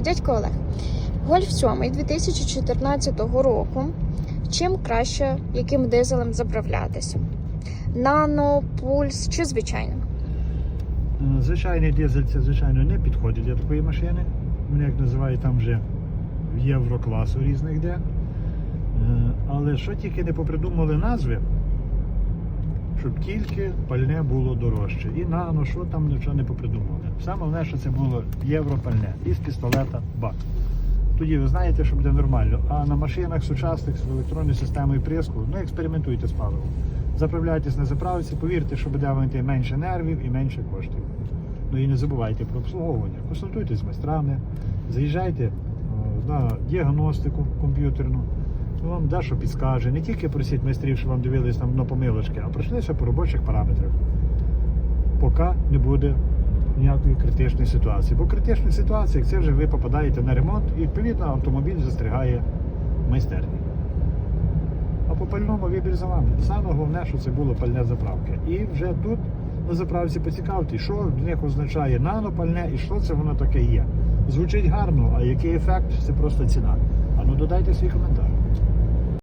Дядько Олег, Гольф 7 2014 року. Чим краще яким дизелем заправлятися? Нано, пульс чи звичайно? Звичайний дизель це звичайно не підходить для такої машини. Вони як називають там вже єврокласу різних де. Е, Але що тільки не попридумали назви, щоб тільки пальне було дорожче. І нано, що там нічого не попридумали. Саме головне, що це було європальне із пістолета бак. Тоді ви знаєте, що буде нормально. А на машинах сучасних з електронною системою приску, ну експериментуйте з паливом. Заправляйтесь на заправці, повірте, що буде вам менше нервів і менше коштів. Ну і не забувайте про обслуговування. Консультуйтесь з майстрами, заїжджайте на діагностику комп'ютерну. Вам дещо підскаже. Не тільки просіть майстрів, що вам дивились там на помилочки, а пройшлися по робочих параметрах. Поки не буде ніякої критичної ситуації. Бо критична ситуація, це вже ви попадаєте на ремонт і відповідно автомобіль застрягає в майстерні. А по пальному вибір за вами. Саме головне, що це було пальне заправки. І вже тут на заправці поцікавте, що в них означає нанопальне і що це воно таке є. Звучить гарно, а який ефект це просто ціна. А ну додайте свій коментар.